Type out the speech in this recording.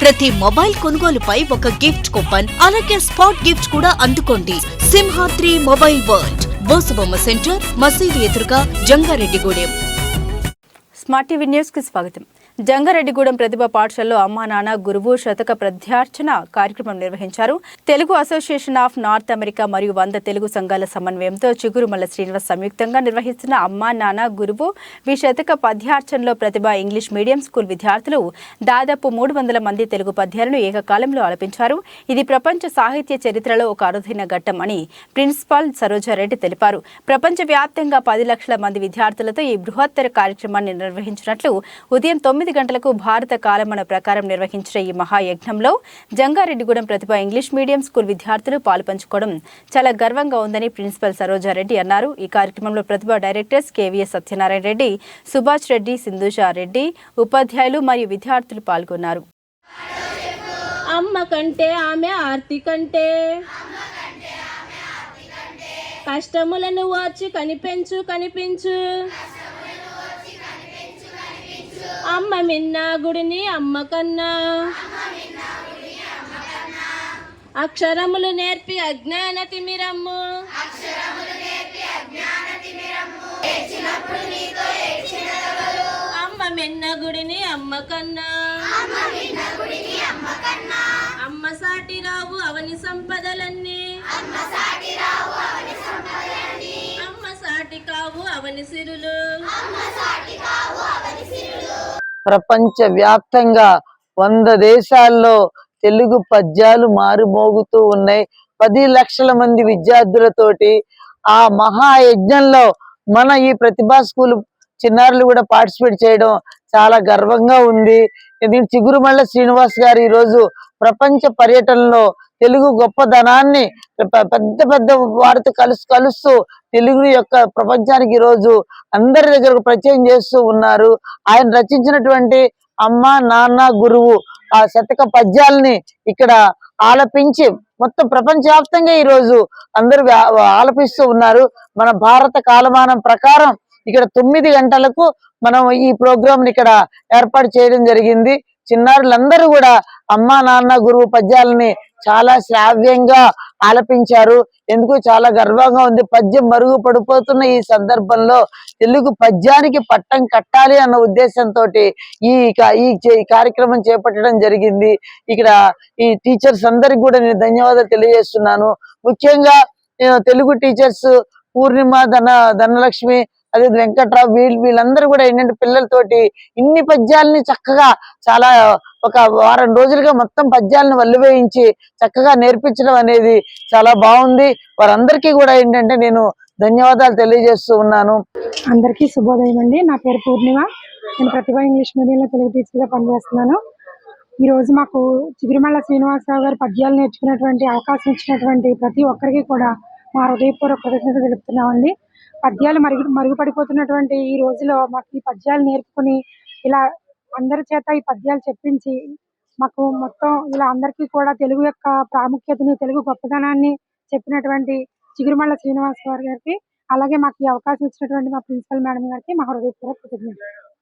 ప్రతి మొబైల్ కొనుగోలుపై ఒక గిఫ్ట్ కూపన్ అలాగే స్పాట్ గిఫ్ట్ కూడా అందుకోండి. Simhadri mobile world Bosubomma centre మసీదు ఎదురుగా జంగారెడ్డిగూడెం. స్మార్ట్ టీవీ న్యూస్కి స్వాగతం. జంగారెడ్డిగూడెం ప్రతిభ పాఠశాలలో అమ్మా నాన్న గురువు శతక ప్రత్యార్చన కార్యక్రమం నిర్వహించారు. Telugu association of north America మరియు వంద తెలుగు సంఘాల సమన్వయంతో చిగురుమల్ల శ్రీనివాస్ సంయుక్తంగా నిర్వహిస్తున్న అమ్మా నాన్న గురువు వి శతక పద్యార్చనలో ప్రతిభ ఇంగ్లీష్ మీడియం స్కూల్ విద్యార్థులు దాదాపు మూడు వందల మంది తెలుగు పద్యాలను ఏకకాలంలో ఆలపించారు. ఇది ప్రపంచ సాహిత్య చరిత్రలో ఒక అరుదైన ఘట్టం అని ప్రిన్సిపాల్ సరోజారెడ్డి తెలిపారు. ప్రపంచవ్యాప్తంగా పది లక్షల మంది విద్యార్థులతో ఈ బృహత్తర కార్యక్రమాన్ని నిర్వహించినట్లు ఉదయం తొమ్మిది గంటలకు భారత కాలమాన ప్రకారం నిర్వహించిన ఈ మహాయజ్ఞంలో Jangareddygudem Pratibha English medium school విద్యార్థులు పాల్పంచుకోవడం చాలా గర్వంగా ఉందని ప్రిన్సిపల్ సరోజారెడ్డి అన్నారు. ఈ కార్యక్రమంలో Pratibha directors K V S Satyanarayana Reddy Subhash Reddy Sindhushareddy ఉపాధ్యాయులు మరియు విద్యార్థులు పాల్గొన్నారు. అమ్మ కంటే ఆమె ఆర్తి కంటే కష్టములను ఓర్చి కనిపించు కనిపించు. అమ్మ మిన్న గుడిని అమ్మ కన్నా. అక్షరములు నేర్పి అజ్ఞాన తిమిరమ్ము. అమ్మ మిన్న గుడిని అమ్మ కన్నా. అమ్మ సాటి రావు అవని సంపదలన్నీ. కావు అవని సిరులు. ప్రపంచ వ్యాప్తంగా వంద దేశాల్లో తెలుగు పద్యాలు మారుమోగుతూ ఉన్నాయి. పది లక్షల మంది విద్యార్థులతోటి ఆ మహాయజ్ఞంలో మన ఈ ప్రతిభా స్కూల్ చిన్నారులు కూడా పార్టిసిపేట్ చేయడం చాలా గర్వంగా ఉంది. ఎందుకంటే చిగురుమల్ల శ్రీనివాస్ గారు ఈ రోజు ప్రపంచ పర్యటనలో తెలుగు గొప్పదనాన్ని పెద్ద పెద్ద వారితో కలుసు కలుస్తూ తెలుగు యొక్క ప్రపంచానికి ఈ రోజు అందరి దగ్గర పరిచయం చేస్తూ ఉన్నారు. ఆయన రచించినటువంటి అమ్మ నాన్న గురువు ఆ శతక పద్యాల్ని ఇక్కడ ఆలపించి మొత్తం ప్రపంచవ్యాప్తంగా ఈ రోజు అందరూ ఆలపిస్తూ ఉన్నారు. మన భారత కాలమానం ప్రకారం ఇక్కడ తొమ్మిది గంటలకు మనం ఈ ప్రోగ్రాంని ఇక్కడ ఏర్పాటు చేయడం జరిగింది. చిన్నారులందరూ కూడా అమ్మా నాన్న గురువు పద్యాలని చాలా శ్రావ్యంగా ఆలపించారు. ఎందుకు చాలా గర్వంగా ఉంది. పద్యం మరుగు పడిపోతున్న ఈ సందర్భంలో తెలుగు పద్యానికి పట్టం కట్టాలి అన్న ఉద్దేశంతో ఈ ఈ కార్యక్రమం చేపట్టడం జరిగింది. ఇక్కడ ఈ టీచర్స్ అందరికి కూడా నేను ధన్యవాదాలు తెలియజేస్తున్నాను. ముఖ్యంగా తెలుగు టీచర్స్ పూర్ణిమ ధన ధనలక్ష్మి అదే వెంకట్రావు వీళ్ళు వీళ్ళందరూ కూడా ఏంటంటే పిల్లలతోటి ఇన్ని పద్యాలని చక్కగా చాలా ఒక వారం రోజులుగా మొత్తం పద్యాలను వల్లువేయించి చక్కగా నేర్పించడం అనేది చాలా బాగుంది. వారందరికీ కూడా ఏంటంటే నేను ధన్యవాదాలు తెలియజేస్తూ ఉన్నాను. అందరికీ శుభోదయం అండి. నా పేరు పూర్ణిమ. నేను ప్రతిభ ఇంగ్లీష్ మీడియంలో తెలుగు టీచర్గా పనిచేస్తున్నాను. ఈరోజు మాకు చిగురుమల్ల శ్రీనివాసరావు గారు పద్యాలు నేర్చుకున్నటువంటి అవకాశం ఇచ్చినటువంటి ప్రతి ఒక్కరికి కూడా మా హృదయపూర్వక కృతజ్ఞత తెలుపుతున్నామండి. పద్యాలు మరుగు మరుగుపడిపోతున్నటువంటి ఈ రోజులో మాకు ఈ పద్యాలు నేర్చుకుని ఇలా అందరి చేత ఈ పద్యాలు చెప్పించి మాకు మొత్తం ఇలా అందరికీ కూడా తెలుగు యొక్క ప్రాముఖ్యతని తెలుగు గొప్పదనాన్ని చెప్పినటువంటి చిగురుమల్ల శ్రీనివాసరావు గారికి అలాగే మాకు ఈ అవకాశం ఇచ్చినటువంటి మా ప్రిన్సిపల్ మేడం గారికి మా హృదయపూర్వక కృతజ్ఞతలు.